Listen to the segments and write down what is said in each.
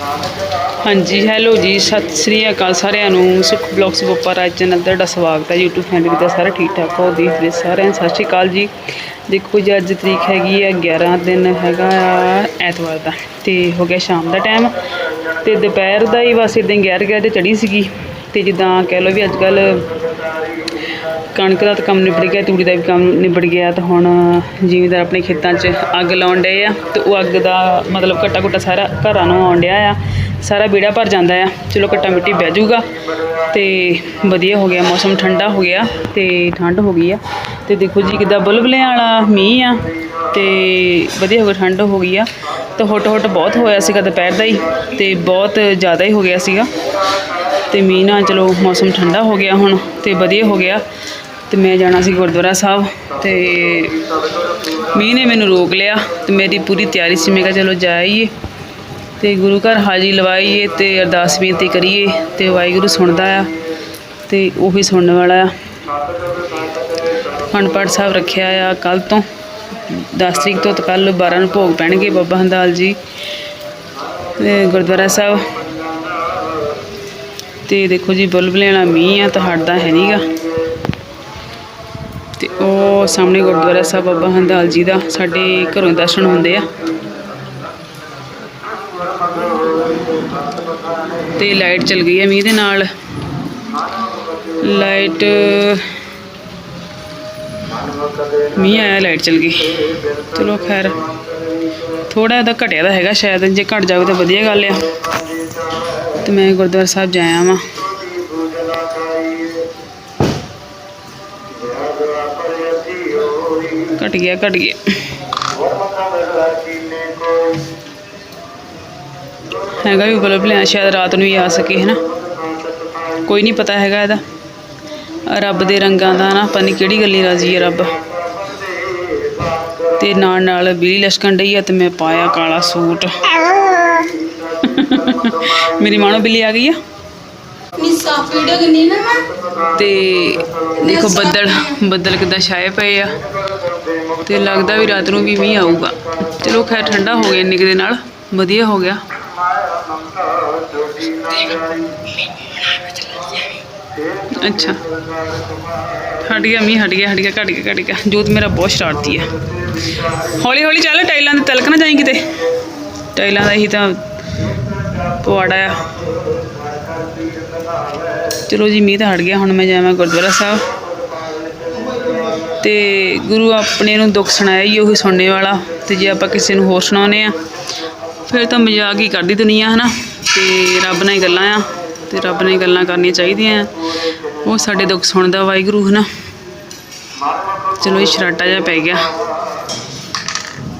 ਹਾਂਜੀ ਹੈਲੋ ਜੀ, ਸਤਿ ਸ੍ਰੀ ਅਕਾਲ ਸਾਰਿਆਂ ਨੂੰ। ਸੁਖ ਬਲੌਗਸ ਬੋਪਾ ਰਾਜ ਚੈਨਲ ਤੇ ਤੁਹਾਡਾ ਸਵਾਗਤ ਹੈ। YouTube ਫੈਮਿਲੀ ਦਾ ਸਾਰਾ ਠੀਕ ਠਾਕ ਹੋ ਦੇਖਦੇ ਸਾਰਿਆਂ ਨੂੰ। ਸਤਿ ਸ੍ਰੀ ਅਕਾਲ ਜੀ। ਦੇਖੋ ਜੀ, ਅੱਜ ਤਰੀਕ ਹੈਗੀ ਹੈ 11 ਦਿਨ ਹੈਗਾ ਆ ਐਤਵਾਰ ਦਾ ਤੇ ਹੋ ਗਿਆ ਸ਼ਾਮ ਦਾ ਟਾਈਮ ਤੇ ਦੁਪਹਿਰ ਦਾ ਹੀ ਬਸ ਇਦਾਂ 11 11 ਤੇ ਚੜੀ ਸੀਗੀ ਤੇ ਜਿੱਦਾਂ ਕਹਿ ਲਓ ਵੀ ਅੱਜ ਕੱਲ ਕਣਕ ਦਾ ਤਾਂ ਕੰਮ ਨਿਬੜ ਗਿਆ, ਤੂੜੀ ਦਾ ਵੀ ਕੰਮ ਨਿਬੜ ਗਿਆ, ਤਾਂ ਹੁਣ ਜ਼ਿਮੀਂਦਾਰ ਆਪਣੇ ਖੇਤਾਂ 'ਚ ਅੱਗ ਲਾਉਣ ਡਏ ਆ ਤੇ ਉਹ ਅੱਗ ਦਾ ਮਤਲਬ ਘੱਟਾ ਘੁੱਟਾ ਸਾਰਾ ਘਰਾਂ ਨੂੰ ਆਉਣ ਡਿਆ ਆ। ਸਾਰਾ ਬੀੜਾ ਭਰ ਜਾਂਦਾ ਆ। ਚਲੋ ਘੱਟਾ ਮਿੱਟੀ ਬਹਿ ਜਾਊਗਾ ਤੇ ਵਧੀਆ ਹੋ ਗਿਆ, ਮੌਸਮ ਠੰਡਾ ਹੋ ਗਿਆ ਤੇ ਠੰਡ ਹੋ ਗਈ ਆ। ਤੇ ਦੇਖੋ ਜੀ ਕਿੱਦਾਂ ਬੁਲਬੁਲਿਆਂ ਵਾਲਾ ਮੀਂਹ ਆ ਤੇ ਵਧੀਆ ਹੋ ਗਿਆ, ਠੰਡ ਹੋ ਗਈ ਆ। ਤਾਂ ਹੁੱਟ ਹੁੱਟ ਬਹੁਤ ਹੋਇਆ ਸੀਗਾ ਦੁਪਹਿਰ ਦਾ ਹੀ ਤੇ ਬਹੁਤ ਜ਼ਿਆਦਾ ਹੀ ਹੋ ਗਿਆ ਸੀਗਾ। ਤੇ ਮੀਂਹ ਨਾਲ ਚਲੋ ਮੌਸਮ ਠੰਡਾ ਹੋ ਗਿਆ ਹੁਣ ਤੇ ਵਧੀਆ ਹੋ ਗਿਆ। ਤੇ ਮੈਂ ਜਾਣਾ ਸੀ ਗੁਰਦੁਆਰਾ ਸਾਹਿਬ ਤੇ ਮੀਂਹ ਨੇ ਮੈਨੂੰ ਰੋਕ ਲਿਆ ਤੇ ਮੇਰੀ ਪੂਰੀ ਤਿਆਰੀ ਸੀ। ਮੈਂ ਕਿਹਾ ਚਲੋ ਜਾਈਏ ਤੇ ਗੁਰੂ ਘਰ ਹਾਜ਼ਰੀ ਲਵਾਈਏ ਤੇ ਅਰਦਾਸ ਬੇਨਤੀ ਕਰੀਏ ਤੇ ਵਾਹਿਗੁਰੂ ਸੁਣਦਾ ਆ ਤੇ ਉਹੀ ਸੁਣਨ ਵਾਲਾ ਆ। ਅਖੰਡ ਪਾਠ ਸਾਹਿਬ ਰੱਖਿਆ ਆ ਕੱਲ ਤੋਂ। 10 ਤਰੀਕ ਤੋਂ ਤੇ ਕੱਲ 12 ਨੂੰ ਭੋਗ ਪੈਣਗੇ ਬਾਬਾ ਹੰਦਾਲ ਜੀ। ਤੇ ਗੁਰਦੁਆਰਾ ਸਾਹਿਬ ਤੇ ਦੇਖੋ ਜੀ ਬੁਲਬੁਲੇ ਵਾਲਾ ਮੀਂਹ ਆ, ਤਾਂ ਹਟਦਾ ਹੈ ਨਹੀਂਗਾ ਤੇ ਉਹ ਸਾਹਮਣੇ ਗੁਰਦੁਆਰਾ ਸਾਹਿਬ ਬਾਬਾ ਹੰਦਾਲ ਜੀ ਦਾ, ਸਾਡੇ ਘਰੋਂ ਦਰਸ਼ਨ ਹੁੰਦੇ ਆ। ਤੇ ਲਾਈਟ ਚਲ ਗਈ ਹੈ ਮੀਂਹ ਦੇ ਨਾਲ। ਲਾਈਟ, ਮੀਂਹ ਆਇਆ, ਲਾਈਟ ਚਲ ਗਈ। ਚਲੋ ਖੈਰ ਥੋੜਾ ਇਹਦਾ ਘਟਿਆ ਦਾ ਹੈਗਾ ਸ਼ਾਇਦ, ਜੇ ਘਟ ਜਾਵੇ ਤਾਂ ਵਧੀਆ ਗੱਲ ਆ। ਤੇ ਮੈਂ ਗੁਰਦੁਆਰਾ ਸਾਹਿਬ ਜਾਇਆ ਵਾਂ ਘਟ ਗਿਆ ਘਟ ਗਿਆ। ਹੈਗਾ ਵੀ ਬਲਬ ਲਿਆ, ਸ਼ਾਇਦ ਰਾਤ ਨੂੰ ਹੀ ਆ ਸਕੇ ਹੈ ਨਾ ਕੋਈ ਨਹੀਂ ਪਤਾ ਹੈਗਾ ਇਹਦਾ। ਰੱਬ ਦੇ ਰੰਗਾਂ ਦਾ ਨਾ, ਪਤਾ ਨਹੀਂ ਕਿਹੜੀ ਗੱਲੀ ਰਾਜ਼ੀ ਹੈ ਰੱਬ। ਤੇ ਨਾਲ ਨਾਲ ਬਿਜਲੀ ਲਸ਼ਕਣ ਡਈ ਆ ਤੇ ਮੈਂ ਪਾਇਆ ਕਾਲਾ ਸੂਟ। ਮੇਰੀ ਮਾਣੋ ਬਿੱਲੀ ਆ ਗਈ ਆ। ਨਿੱਸਾ ਵੀਡੀਓ ਗਨੀ ਨਾ ਮੈਂ। ਤੇ ਦੇਖੋ ਬੱਦਲ ਬੱਦਲ ਕਿੱਦਾਂ ਛਾਏ ਪਏ ਆ। ਤੇ ਲੱਗਦਾ ਵੀ ਰਾਤ ਨੂੰ ਵੀ ਮੀਂਹ ਆਊਗਾ। ਚਲੋ ਖੈਰ ਠੰਡਾ ਹੋ ਗਿਆ ਇੰਨੇ ਕੁ ਦੇ ਨਾਲ। ਵਧੀਆ ਹੋ ਗਿਆ। ਅੱਛਾ। ਹਟ ਗਿਆ ਮੀਂਹ ਹਟ ਗਿਆ ਹਟ ਗਿਆ ਘਟ ਗਿਆ ਘਟ ਗਿਆ। ਜੋਤ ਮੇਰਾ ਬਹੁਤ ਸ਼ਰਾਰਤੀ ਹੈ ਹੌਲੀ ਹੌਲੀ ਚੱਲ ਟਾਈਲਾਂ ਤੇ ਤਲਕ ਨਾ ਜਾਈਂ ਕਿਤੇ। ਟਾਈਲਾਂ ਦਾ ਹੀ ਤਾਂ ਪਵਾੜਾ ਆ। ਚਲੋ ਜੀ, ਮੀਂਹ ਤਾਂ ਹਟ ਗਿਆ, ਹੁਣ ਮੈਂ ਜਾਵਾਂ ਗੁਰਦੁਆਰਾ ਸਾਹਿਬ। ਤੇ ਗੁਰੂ ਆਪਣੇ ਨੂੰ ਦੁੱਖ ਸੁਣਾਇਆ ਹੀ, ਉਹੀ ਸੁਣਨੇ ਵਾਲਾ। ਤੇ ਜੇ ਆਪਾਂ ਕਿਸੇ ਨੂੰ ਹੋਰ ਸੁਣਾਉਨੇ ਆ, ਫਿਰ ਤਾਂ ਮਜ਼ਾਕ ਹੀ ਕਰਦੀ ਦੁਨੀਆ ਹਨਾ? ਤੇ ਰੱਬ ਨਾਲ ਹੀ ਗੱਲਾਂ ਆ, ਤੇ ਰੱਬ ਨਾਲ ਹੀ ਗੱਲਾਂ ਕਰਨੀਆਂ ਚਾਹੀਦੀਆਂ ਉਹ ਸਾਡੇ ਦੁੱਖ ਸੁਣਦਾ ਵਾਹਿਗੁਰੂ, ਹਨਾ? ਚਲੋ ਇਹ ਸ਼ਰਾਟਾ ਜਿਹਾ ਪੈ ਗਿਆ।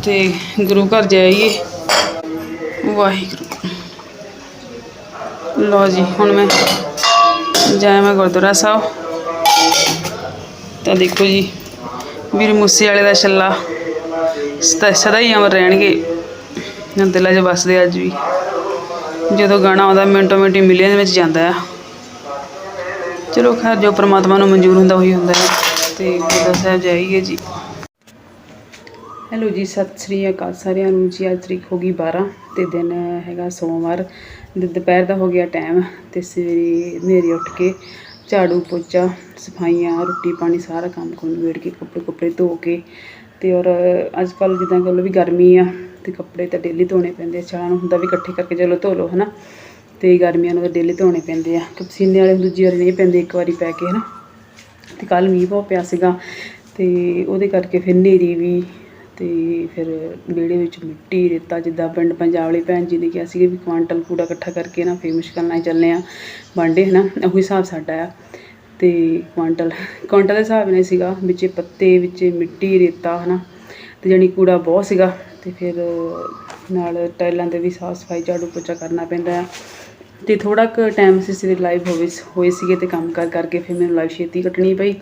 ਤੇ ਗੁਰੂ ਘਰ ਜਾਈਏ। ਵਾਹਿਗੁਰੂ। ਲੋ ਜੀ, ਹੁਣ ਮੈਂ ਜਾਇਆ ਮੈਂ ਗੁਰਦੁਆਰਾ ਸਾਹਿਬ। ਤਾਂ ਦੇਖੋ ਜੀ, ਵੀਰ ਮੂਸੇ ਵਾਲੇ ਦਾ ਛੱਲਾ ਸਦਾ ਸਦਾ ਹੀ ਅਮਰ ਰਹਿਣਗੇ। ਦਿਲਾਂ 'ਚ ਵੱਸਦੇ ਅੱਜ ਵੀ। ਜਦੋਂ ਗਾਣਾ ਆਉਂਦਾ, ਮਿੰਟੋ ਮਿੰਟੀ ਮਿਲੀਅਨ ਵਿੱਚ ਜਾਂਦਾ ਆ। ਚਲੋ ਖੈਰ, ਜੋ ਪ੍ਰਮਾਤਮਾ ਨੂੰ ਮਨਜ਼ੂਰ ਹੁੰਦਾ, ਉਹੀ ਹੁੰਦਾ ਹੈ। ਤੇ ਗੁਰਦੁਆਰਾ ਸਾਹਿਬ ਜਾਈਏ ਜੀ। ਹੈਲੋ ਜੀ, ਸਤਿ ਸ੍ਰੀ ਅਕਾਲ ਸਾਰਿਆਂ ਨੂੰ ਜੀ। ਅੱਜ ਤਰੀਕ ਹੋ ਗਈ 12 ਤੇ ਦਿਨ ਹੈਗਾ ਸੋਮਵਾਰ। ਦੁਪਹਿਰ ਦਾ ਹੋ ਗਿਆ ਟਾਈਮ ਤੇ ਸਵੇਰੇ ਹਨੇਰੇ ਉੱਠ ਕੇ ਝਾੜੂ ਪੋਚਾ, ਸਫਾਈਆਂ, ਰੋਟੀ ਪਾਣੀ ਸਾਰਾ ਕੰਮ ਕੁਮ ਵੇੜ ਕੇ ਕੱਪੜੇ ਕੱਪੜੇ ਧੋ ਕੇ ਤੇ ਔਰ ਅੱਜ ਕੱਲ ਜਿੱਦਾਂ ਕਹਿ ਲਓ ਵੀ ਗਰਮੀ ਆ ਤੇ ਕੱਪੜੇ ਤਾਂ ਡੇਲੀ ਧੋਣੇ ਪੈਂਦੇ ਆ ਚਾਲਾਂ ਨੂੰ ਹੁੰਦਾ ਵੀ ਇਕੱਠੇ ਕਰਕੇ ਚਲੋ ਧੋ ਲਓ, ਹਨਾ? ਤੇ ਗਰਮੀਆਂ ਨੂੰ ਤਾਂ ਡੇਲੀ ਧੋਣੇ ਪੈਂਦੇ ਆ ਕਿ ਪਸੀਨੇ ਵਾਲੇ ਦੂਜੀ ਵਾਰੀ ਨਹੀਂ ਪੈਂਦੇ ਇੱਕ ਵਾਰੀ ਪੈ ਕੇ, ਹਨਾ? ਤੇ ਕੱਲ ਮੀਂਹ ਬਹੁਤ ਪਿਆ ਸੀਗਾ ਤੇ ਉਹਦੇ ਕਰਕੇ ਫਿਰ ਹਨੇਰੀ ਵੀ ਅਤੇ ਫਿਰ ਵਿਹੜੇ ਵਿੱਚ ਮਿੱਟੀ ਰੇਤਾ, ਜਿੱਦਾਂ ਪਿੰਡ ਪੰਜਾਬ ਵਾਲੀ ਭੈਣ ਜੀ ਨੇ ਕਿਹਾ ਸੀ ਵੀ ਕੁਆਂਟਲ ਕੂੜਾ ਇਕੱਠਾ ਕਰਕੇ ਨਾ ਫਿਰ ਮੁਸ਼ਕਲ ਨਾਲ ਚੱਲੇ ਚੱਲਨੇ ਆ ਵਾਂਡੇ ਨਾ ਉਹੀ ਹਿਸਾਬ ਸਾਡਾ ਆ। ਅਤੇ ਕੁਆਂਟਲ ਕੁਆਂਟਲ ਦੇ ਹਿਸਾਬ ਨਾਲ ਸੀਗਾ, ਵਿੱਚੇ ਪੱਤੇ, ਵਿੱਚੇ ਮਿੱਟੀ, ਰੇਤਾ ਹੈ ਨਾ ਅਤੇ ਜਾਣੀ ਕੂੜਾ ਬਹੁਤ ਸੀਗਾ। ਅਤੇ ਫਿਰ ਨਾਲ ਟਾਈਲਾਂ 'ਤੇ ਵੀ ਸਾਫ਼ ਸਫ਼ਾਈ, ਝਾੜੂ ਪੋਚਾ ਕਰਨਾ ਪੈਂਦਾ ਆ। ਤੇ ਥੋੜਾ ਕੁ ਟਾਈਮ ਅਸੀਂ ਸਵੇਰੇ ਲਾਈਵ ਹੋਵੇ ਹੋਏ ਸੀਗੇ ਤੇ ਕੰਮ ਕਰ ਕਰਕੇ ਫਿਰ ਮੈਨੂੰ ਲਾਈਵ ਛੇਤੀ ਕੱਟਣੀ ਪਈ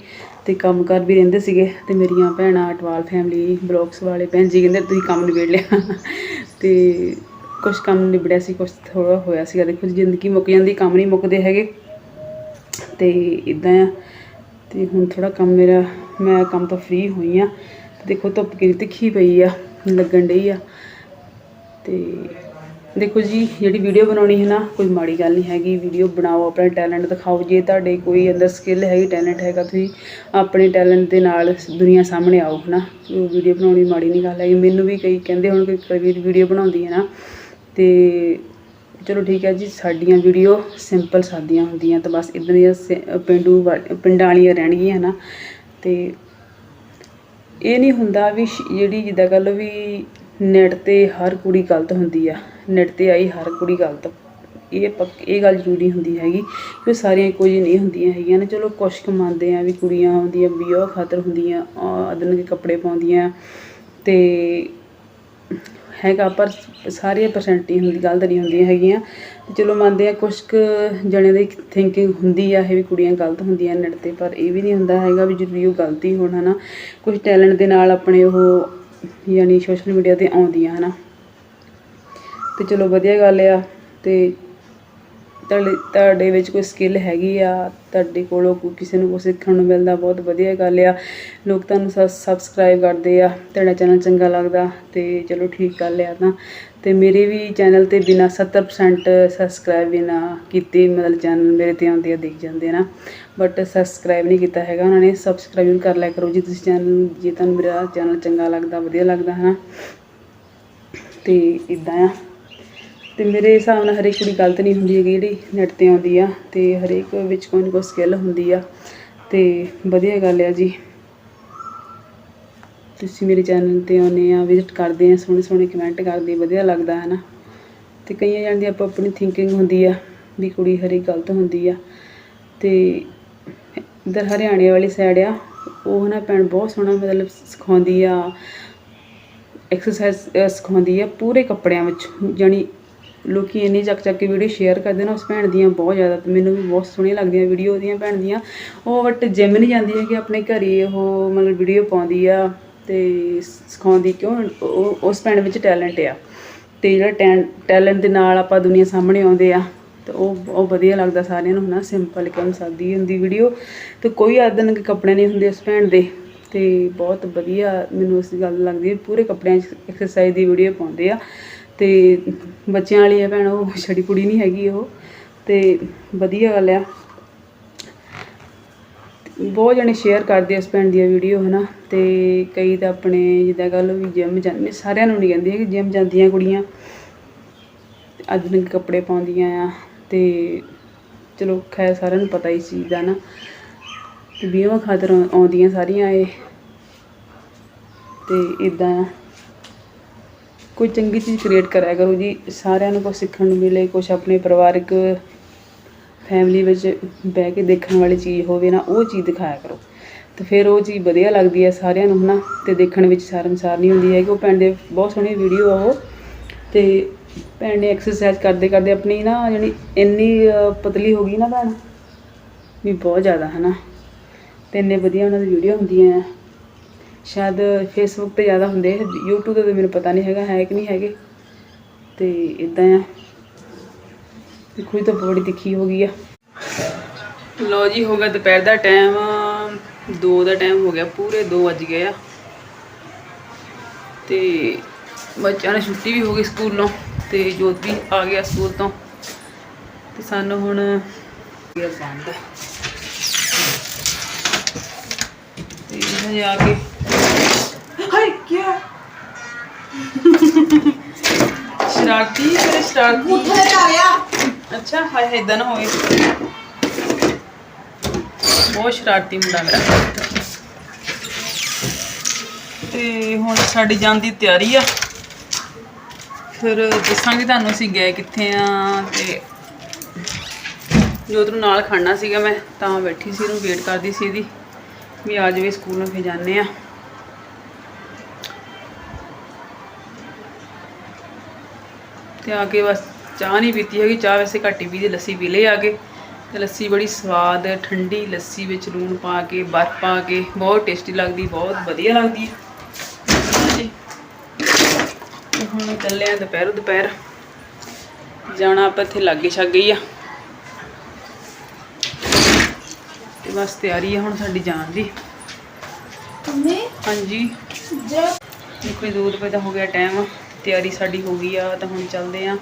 ਤੇ ਕੰਮ ਕਰ ਵੀ ਰਹਿੰਦੇ ਸੀਗੇ ਤੇ ਮੇਰੀਆਂ ਭੈਣਾਂ ਅਟਵਾਲ ਫੈਮਿਲੀ ਬਲੌਗਸ ਵਾਲੇ ਭੈਣ ਜੀ ਕਹਿੰਦੇ ਤੁਸੀਂ ਕੰਮ ਨਿਬੇੜ ਲਿਆ। ਤੇ ਕੁਝ ਕੰਮ ਨਿਬੜਿਆ ਸੀ ਕੁਝ ਥੋੜਾ ਹੋਇਆ ਸੀਗਾ। ਦੇਖੋ ਜੀ, ਜ਼ਿੰਦਗੀ ਮੁੱਕ ਜਾਂਦੀ ਕੰਮ ਨਹੀਂ ਮੁੱਕਦੇ ਹੈਗੇ। ਤੇ ਇਦਾਂ ਆ। ਤੇ ਹੁਣ ਥੋੜਾ ਕੰਮ ਮੇਰਾ ਮੈਂ ਕੰਮ ਤੋਂ ਫ੍ਰੀ ਹੋਈ ਆ। ਦੇਖੋ ਧੁੱਪ ਕਿੰਨੀ ਤਿੱਖੀ ਪਈ ਆ ਲੱਗਣ ਡਈ ਆ। ਤੇ ਦੇਖੋ ਜੀ, ਜਿਹੜੀ ਵੀਡੀਓ ਬਣਾਉਣੀ ਹੈ ਨਾ, ਕੋਈ ਮਾੜੀ ਗੱਲ ਨਹੀਂ ਹੈਗੀ। ਵੀਡੀਓ ਬਣਾਓ, ਆਪਣਾ ਟੈਲੈਂਟ ਦਿਖਾਓ। ਜੇ ਤੁਹਾਡੇ ਕੋਈ ਅੰਦਰ ਸਕਿੱਲ ਹੈਗੀ ਟੈਲੈਂਟ ਹੈਗਾ, ਤੁਸੀਂ ਆਪਣੇ ਟੈਲੈਂਟ ਦੇ ਨਾਲ ਦੁਨੀਆ ਸਾਹਮਣੇ ਆਓ ਹੈ ਨਾ ਵੀਡੀਓ ਬਣਾਉਣੀ ਮਾੜੀ ਨਹੀਂ ਗੱਲ ਹੈਗੀ। ਮੈਨੂੰ ਵੀ ਕਈ ਕਹਿੰਦੇ ਹੁਣ ਕੋਈ ਕਈ ਵੀਡੀਓ ਬਣਾਉਂਦੀ ਹੈ ਨਾ। ਤੇ ਚਲੋ ਠੀਕ ਹੈ ਜੀ, ਸਾਡੀਆਂ ਵੀਡੀਓ ਸਿੰਪਲ ਸਾਦੀਆਂ ਹੁੰਦੀਆਂ ਤਾਂ ਬਸ ਇਦਾਂ ਦੀਆਂ ਸ- ਪੇਂਡੂ ਵਾ- ਪਿੰਡਾਂ ਵਾਲੀਆਂ ਰਹਿਣਗੀਆਂ ਨਾ ਤੇ ਇਹ ਨਹੀਂ ਹੁੰਦਾ ਵੀ ਸ਼- ਜਿਹੜੀ ਜਿੱਦਾਂ ਕਹਿ ਲਓ ਵੀ ਨੈਟ ਤੇ ਹਰ ਕੁੜੀ ਗਲਤ ਹੁੰਦੀ ਆ। ਨੈਟ ਤੇ ਆਈ ਹਰ ਕੁੜੀ ਗਲਤ ਇਹ ਪੱਕ, ਇਹ ਗੱਲ ਜ਼ਰੂਰੀ ਹੁੰਦੀ ਹੈਗੀ ਕਿ ਸਾਰੀਆਂ ਇੱਕੋ ਜਿਹੀ ਨਹੀਂ ਹੁੰਦੀਆਂ ਹੈਗੀਆਂ ਨੇ। ਚਲੋ ਕੁਛ ਕੁ ਮੰਨਦੇ ਆ ਵੀ ਕੁੜੀਆਂ ਹੁੰਦੀਆਂ ਉਹ ਖਾਤਰ ਹੁੰਦੀਆਂ ਅਦਨ ਕੇ ਕੱਪੜੇ ਪਾਉਂਦੀਆਂ ਤੇ ਹੈਗਾ ਪਰ ਸਾਰੀਆਂ ਪਰਸੈਂਟ ਹੀ ਹੁੰਦੀ, ਗਲਤ ਨਹੀਂ ਹੁੰਦੀਆਂ ਹੈਗੀਆਂ। ਚਲੋ ਮੰਨਦੇ ਆ ਕੁਛ ਕੁ ਜਣੇ ਦੀ ਥਿੰਕਿੰਗ ਹੁੰਦੀ ਆ ਇਹ ਵੀ ਕੁੜੀਆਂ ਗਲਤ ਹੁੰਦੀਆਂ ਨੇੜ ਤੇ, ਪਰ ਇਹ ਵੀ ਨਹੀਂ ਹੁੰਦਾ ਹੈਗਾ ਵੀ ਜ਼ਰੂਰੀ ਉਹ ਗਲਤੀ ਹੋਣ ਨਾ ਕੁਝ ਟੈਲੈਂਟ ਦੇ ਨਾਲ ਆਪਣੇ ਉਹ ਯਾਨੀ ਸੋਸ਼ਲ ਮੀਡੀਆ ਤੇ ਆਉਂਦੀਆਂ ਹਨਾ। ਅਤੇ ਚਲੋ ਵਧੀਆ ਗੱਲ ਆ ਅਤੇ ਤੁਹਾਡੇ ਤੁਹਾਡੇ ਵਿੱਚ ਕੋਈ ਸਕਿੱਲ ਹੈਗੀ ਆ, ਤੁਹਾਡੇ ਕੋਲੋਂ ਕਿਸੇ ਨੂੰ ਕੁਛ ਸਿੱਖਣ ਨੂੰ ਮਿਲਦਾ, ਬਹੁਤ ਵਧੀਆ ਗੱਲ ਆ। ਲੋਕ ਤੁਹਾਨੂੰ ਸ ਸਬਸਕ੍ਰਾਈਬ ਕਰਦੇ ਆ, ਤੁਹਾਡਾ ਚੈਨਲ ਚੰਗਾ ਲੱਗਦਾ ਅਤੇ ਚਲੋ ਠੀਕ ਗੱਲ ਆ ਤਾਂ। ਅਤੇ ਮੇਰੇ ਵੀ ਚੈਨਲ ਤੇ ਬਿਨਾ 70% ਸਬਸਕ੍ਰਾਈਬ ਬਿਨਾ ਕੀਤੇ ਮਤਲਬ ਚੈਨਲ ਮੇਰੇ ਤੇ ਆਉਂਦੇ ਆ, ਦੇਖ ਜਾਂਦੇ ਨਾ। ਬਟ ਸਬਸਕ੍ਰਾਈਬ ਨਹੀਂ ਕੀਤਾ ਹੈਗਾ ਉਹਨਾਂ ਨੇ ਸਬਸਕ੍ਰਾਈਬ ਕਰ ਲਿਆ ਕਰੋ ਜੀ ਤੁਸੀਂ ਚੈਨਲ ਜੇ ਤੁਹਾਨੂੰ ਮੇਰਾ ਚੈਨਲ ਚੰਗਾ ਲੱਗਦਾ, ਵਧੀਆ ਲੱਗਦਾ ਹੈ ਨਾ ਅਤੇ ਇਦਾਂ ਆ। ਤੇ ਮੇਰੇ ਹਿਸਾਬ ਨਾਲ ਹਰੇਕ ਕੁੜੀ ਗਲਤ ਨਹੀਂ ਹੁੰਦੀ ਹੈਗੀ ਜਿਹੜੀ ਨੈਟ ਤੇ ਆਉਂਦੀ ਆ ਤੇ ਹਰੇਕ ਵਿੱਚ ਕੋਈ ਨਾ ਕੋਈ ਸਕਿੱਲ ਹੁੰਦੀ ਆ ਤੇ ਵਧੀਆ ਗੱਲ ਆ ਜੀ। ਤੁਸੀਂ ਮੇਰੇ ਚੈਨਲ ਤੇ ਆਉਂਦੇ ਆ ਵਿਜ਼ਿਟ ਕਰਦੇ ਆ, ਸੋਹਣੇ ਸੋਹਣੇ ਕਮੈਂਟ ਕਰਦੇ, ਵਧੀਆ ਲੱਗਦਾ ਹੈ ਨਾ ਤੇ ਕਈਆਂ ਜਾਣ ਦੀ ਆਪਾਂ ਆਪਣੀ ਥਿੰਕਿੰਗ ਹੁੰਦੀ ਆ ਵੀ ਕੁੜੀ ਹਰੇਕ ਗਲਤ ਹੁੰਦੀ ਆ। ਤੇ ਇੱਧਰ ਹਰਿਆਣੇ ਵਾਲੀ ਸਾਈਡ ਆ, ਉਹ ਨਾ ਭੈਣ ਬਹੁਤ ਸੋਹਣਾ ਮਤਲਬ ਸਿਖਾਉਂਦੀ ਆ ਐਕਸਰਸਾਈਜ਼ ਸਿਖਾਉਂਦੀ ਆ ਪੂਰੇ ਕੱਪੜਿਆਂ ਵਿੱਚ, ਜਾਣੀ ਲੋਕ ਇੰਨੀ ਚੱਕ ਚੱਕ ਕੇ ਵੀਡੀਓ ਸ਼ੇਅਰ ਕਰਦੇ ਨਾ, ਉਸ ਭੈਣ ਦੀਆਂ ਬਹੁਤ ਜ਼ਿਆਦਾ, ਤੇ ਮੈਨੂੰ ਵੀ ਬਹੁਤ ਸੋਹਣੀਆਂ ਲੱਗਦੀਆਂ ਵੀਡੀਓ ਉਹਦੀਆਂ ਭੈਣ ਦੀਆਂ। ਉਹ ਬਟ ਜਿਮ ਨਹੀਂ ਜਾਂਦੀ ਹੈ ਕਿ ਆਪਣੇ ਘਰੇ ਉਹ ਮਤਲਬ ਵੀਡੀਓ ਪਾਉਂਦੀ ਆ ਤੇ ਸਿਖਾਉਂਦੀ ਕਿਉਂ? ਉਹ, ਉਸ ਭੈਣ ਵਿੱਚ ਟੈਲੈਂਟ ਆ। ਤੇ ਜਿਹੜਾ ਟੈਲੈਂਟ ਦੇ ਨਾਲ ਆਪਾਂ ਦੁਨੀਆ ਸਾਹਮਣੇ ਆਉਂਦੇ ਆ, ਤੇ ਉਹ ਉਹ ਵਧੀਆ ਲੱਗਦਾ ਸਾਰਿਆਂ ਨੂੰ, ਹਨਾ? ਸਿੰਪਲ ਕਿਉਂ ਸਾਦੀ ਹੁੰਦੀ ਵੀਡੀਓ ਤੇ ਕੋਈ ਆਦਨ ਕੱਪੜੇ ਨਹੀਂ ਹੁੰਦੇ ਉਸ ਭੈਣ ਦੇ। ਤੇ ਬਹੁਤ ਵਧੀਆ ਮੈਨੂੰ ਉਸ ਗੱਲ ਲੱਗਦੀ ਹੈ ਪੂਰੇ ਕੱਪੜਿਆਂ 'ਚ ਐਕਸਰਸਾਈਜ਼ ਦੀ ਵੀਡੀਓ ਪਾਉਂਦੇ ਆ। ਅਤੇ ਬੱਚਿਆਂ ਵਾਲੀ ਆ ਭੈਣ, ਉਹ ਛੜੀ ਕੁੜੀ ਨਹੀਂ ਹੈਗੀ ਉਹ ਅਤੇ ਵਧੀਆ ਗੱਲ ਆ। ਬਹੁਤ ਜਣੇ ਸ਼ੇਅਰ ਕਰਦੇ ਆ ਇਸ ਭੈਣ ਦੀਆਂ ਵੀਡੀਓ ਹਨਾ। ਤੇ ਕਈ ਤਾਂ ਆਪਣੇ ਜਿੱਦਾਂ ਗੱਲ ਵੀ ਜਿਮ ਜਾਂਦੇ ਸਾਰਿਆਂ ਨੂੰ ਨਹੀਂ ਕਹਿੰਦੀ ਹੈ ਕਿ ਜਿਮ ਜਾਂਦੀਆਂ ਕੁੜੀਆਂ ਆਧੁਨਿਕ ਕੱਪੜੇ ਪਾਉਂਦੀਆਂ ਆ, ਤੇ ਚਲੋ ਖੈਰ ਸਾਰਿਆਂ ਨੂੰ ਪਤਾ ਹੀ ਇਸ ਚੀਜ਼ ਦਾ ਨਾ ਤੇ ਵਿਆਹ ਖਾਤਰ ਆਉਂਦੀਆਂ ਸਾਰੀਆਂ ਇਹ, ਤੇ ਇਦਾਂ ਕੋਈ ਚੰਗੀ ਚੀਜ਼ ਕ੍ਰੀਏਟ ਕਰਿਆ ਕਰੋ ਜੀ, ਸਾਰਿਆਂ ਨੂੰ ਕੁਝ ਸਿੱਖਣ ਨੂੰ ਮਿਲੇ ਕੁਝ ਆਪਣੇ ਪਰਿਵਾਰਕ ਫੈਮਿਲੀ ਵਿੱਚ ਬਹਿ ਕੇ ਦੇਖਣ ਵਾਲੀ ਚੀਜ਼ ਹੋਵੇ ਨਾ, ਉਹ ਚੀਜ਼ ਦਿਖਾਇਆ ਕਰੋ। ਤੇ ਫਿਰ ਉਹ ਚੀਜ਼ ਵਧੀਆ ਲੱਗਦੀ ਹੈ ਸਾਰਿਆਂ ਨੂੰ, ਹਨਾ? ਤੇ ਦੇਖਣ ਵਿੱਚ ਸ਼ਰਮਸਾਰ ਨਹੀਂ ਹੁੰਦੀ ਹੈ ਕਿ ਉਹ ਭੈਣ ਦੇ ਬਹੁਤ ਸੋਹਣੀ ਵੀਡੀਓ ਆ ਉਹ। ਤੇ ਭੈਣ ਨੇ ਐਕਸਰਸਾਈਜ਼ ਕਰਦੇ ਕਰਦੇ ਆਪਣੀ ਨਾ ਜਿਹੜੀ ਇੰਨੀ ਪਤਲੀ ਹੋ ਗਈ ਨਾ ਭੈਣ, ਵੀ ਬਹੁਤ ਜ਼ਿਆਦਾ, ਹਨਾ? ਤੇ ਇੰਨੇ ਵਧੀਆ ਉਹਨਾਂ ਦੀ ਵੀਡੀਓ ਹੁੰਦੀਆਂ ਆ। ਸ਼ਾਇਦ ਫੇਸਬੁੱਕ ਤੇ ਜ਼ਿਆਦਾ ਹੁੰਦੇ ਆ, YouTube ਤੇ ਤਾਂ ਮੈਨੂੰ ਪਤਾ ਨਹੀਂ ਹੈਗਾ, ਹੈ ਕਿ ਨਹੀਂ ਹੈਗੇ। ਤੇ ਇਦਾਂ ਆ। ਦੇਖੋ, ਇਹ ਤਾਂ ਬੜੀ ਤਿੱਖੀ ਹੋ ਗਈ ਆ। ਲੋ ਜੀ, ਹੋ ਗਿਆ ਦੁਪਹਿਰ ਦਾ ਟਾਈਮ। 2 ਦਾ ਟਾਈਮ ਹੋ ਗਿਆ, ਪੂਰੇ 2 ਵੱਜ ਗਏ ਆ। ਤੇ ਬੱਚਿਆਂ ਨੇ ਛੁੱਟੀ ਵੀ ਹੋ ਗਈ ਸਕੂਲੋਂ, ਤੇ ਜੋਤ ਵੀ ਆ ਗਿਆ ਸਕੂਲ ਤੋਂ। ਤੇ ਸਾਨੂੰ ਹੁਣ ਗਿਆ ਬੰਦ ਤੇ ਹਜੇ ਆ ਕੇ ਸ਼ਰਾਰਤੀ ਅੱਛਾ ਹਾਏ ਹਾਏ ਇਦਾਂ ਨਾ ਹੋਵੇ। ਬਹੁਤ ਸ਼ਰਾਰਤੀ ਮੁੰਡਾ ਮੇਰਾ। ਤੇ ਹੁਣ ਸਾਡੀ ਜਾਣ ਦੀ ਤਿਆਰੀ ਆ। ਫਿਰ ਦੱਸਾਂਗੇ ਤੁਹਾਨੂੰ ਅਸੀਂ ਗਏ ਕਿੱਥੇ ਆ ਤੇ ਜੋਤ ਨੂੰ ਨਾਲ ਖੜਨਾ ਸੀਗਾ ਮੈਂ ਤਾਂ ਬੈਠੀ ਸੀ ਇਹਨੂੰ ਵੇਟ ਕਰਦੀ ਸੀ ਇਹਦੀ। ਵੀ ਆ ਜਾਵੇ ਸਕੂਲ ਨੂੰ ਫਿਰ ਜਾਂਦੇ ਆ। ਤੇ ਆ ਕੇ ਬਸ ਚਾਹ ਨਹੀਂ ਪੀਤੀ ਹੈਗੀ ਚਾਹ ਵੈਸੇ ਘੱਟ ਹੀ ਪੀਦੀ ਲੱਸੀ ਪੀ ਲਈ ਆ ਕੇ। ਤੇ ਲੱਸੀ ਬੜੀ ਸਵਾਦ ਠੰਡੀ ਲੱਸੀ ਵਿੱਚ ਲੂਣ ਪਾ ਕੇ ਬਰਫ਼ ਪਾ ਕੇ ਬਹੁਤ ਟੇਸਟੀ ਲੱਗਦੀ ਬਹੁਤ ਵਧੀਆ ਲੱਗਦੀ। ਹੈ ਹੁਣ ਚੱਲੇ ਆ ਦੁਪਹਿਰ ਦੁਪਹਿਰ। ਜਾਣਾ ਆਪਾਂ ਇੱਥੇ ਲਾਗੇ ਛਾਗੇ ਹੀ ਆ। ਤੇ ਬਸ ਤਿਆਰੀ ਆ ਹੁਣ ਸਾਡੀ ਜਾਣ ਦੀ। ਮੰਮੀ? ਹਾਂਜੀ। ਜੇ। ਦੇਖੋ ਜੀ ਦੋ ਰੁਪਏ ਦਾ ਹੋ ਗਿਆ ਟਾਈਮ ਤਿਆਰੀ ਸਾਡੀ ਹੋ ਗਈ ਆ, ਤਾਂ ਹੁਣ ਚੱਲਦੇ ਆ।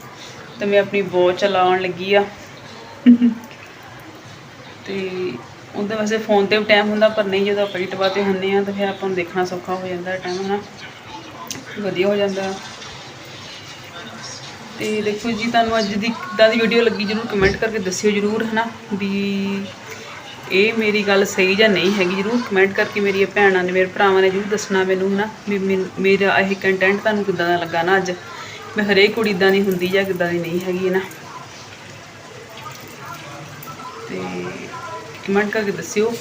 ਤੇ ਮੈਂ ਆਪਣੀ ਵਾਚ ਚਲਾਉਣ ਲੱਗੀ ਆ। ਤੇ ਉਹਦੇ ਵਾਸਤੇ ਫੋਨ ਤੇ ਵੀ ਟਾਈਮ ਹੁੰਦਾ, ਪਰ ਨਹੀਂ, ਜਦੋਂ ਆਪਾਂ ਟਿਪਾ ਤੇ ਹੁੰਨੇ ਆ, ਤਾਂ ਫਿਰ ਆਪਾਂ ਨੂੰ ਦੇਖਣਾ ਸੌਖਾ ਹੋ ਜਾਂਦਾ ਟਾਈਮ ਹਨਾ? ਵਧੀਆ ਹੋ ਜਾਂਦਾ। ਤੇ ਦੇਖੋ ਜੀ, ਤੁਹਾਨੂੰ ਅੱਜ ਦੀ ਕਿੱਦਾਂ ਦੀ ਵੀਡੀਓ ਲੱਗੀ, ਜਰੂਰ ਕਮੈਂਟ ਕਰਕੇ ਦੱਸਿਓ ਜਰੂਰ, ਹਨਾ? ਵੀ ਇਹ ਮੇਰੀ ਗੱਲ ਸਹੀ ਜਾਂ ਨਹੀਂ ਹੈਗੀ, ਜਰੂਰ ਕਮੈਂਟ ਕਰਕੇ ਮੇਰੀਆਂ ਭੈਣਾਂ ਨੇ, ਮੇਰੇ ਭਰਾਵਾਂ ਨੇ ਜਰੂਰ ਦੱਸਣਾ ਮੈਨੂੰ, ਹਨਾ? ਵੀ ਮੇਰਾ ਇਹ ਕੰਟੈਂਟ ਤੁਹਾਨੂੰ ਕਿੱਦਾਂ ਦਾ ਲੱਗਾ ਨਾ ਅੱਜ? ਮੈਂ ਹਰੇਕ ਕੁੜੀ ਇਦਾਂ ਦੀ ਹੁੰਦੀ ਜਾਂ ਕਿੱਦਾਂ ਦੀ ਨਹੀਂ ਹੈਗੀ ਨਾ ਤੇ ਕਮੈਂਟ ਕਰਕੇ ਦੱਸਿਓ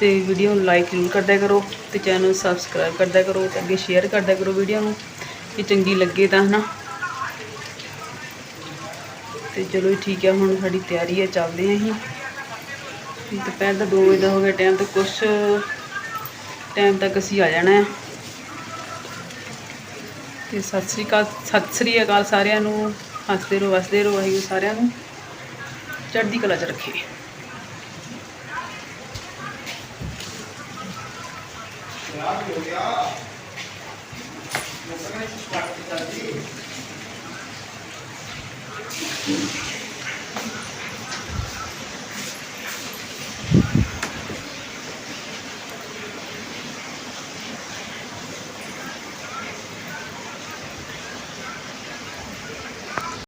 ਤੇ ਵੀਡੀਓ ਨੂੰ ਲਾਈਕ ਜ਼ਰੂਰ ਕਰਦਿਆ ਕਰੋ ਤੇ ਚੈਨਲ ਨੂੰ ਸਬਸਕ੍ਰਾਈਬ ਕਰਦਿਆ ਕਰੋ ਤੇ ਅੱਗੇ ਸ਼ੇਅਰ ਕਰਦਿਆ ਕਰੋ ਵੀਡੀਓ ਨੂੰ, ਜੇ ਚੰਗੀ ਲੱਗੇ ਤਾਂ, ਹਨਾ? ਤੇ ਚਲੋ ਜੀ, ਠੀਕ ਹੈ ਹੁਣ ਸਾਡੀ ਤਿਆਰੀ ਹੈ ਚੱਲਦੇ ਆਂ ਅਸੀਂ। ਦੁਪਹਿਰ ਦਾ 2 ਵਜੇ ਦਾ ਹੋ ਗਿਆ ਟਾਈਮ ਤੇ ਕੁਛ ਟਾਈਮ ਤੱਕ ਅਸੀਂ ਆ ਜਾਣਾ ਹੈ। ਤੇ ਸਤਿ ਸ੍ਰੀ ਅਕਾਲ, ਸਤਿ ਸ੍ਰੀ ਅਕਾਲ ਸਾਰਿਆਂ ਨੂੰ, ਹੱਸਦੇ ਰਹੋ, ਵਸਦੇ ਰਹੋ, ਵਾਹਿਗੁਰੂ ਸਾਰਿਆਂ ਨੂੰ। ਚੜ੍ਹਦੀ ਕਲਾ 'ਚ ਰੱਖੇ ਹੋ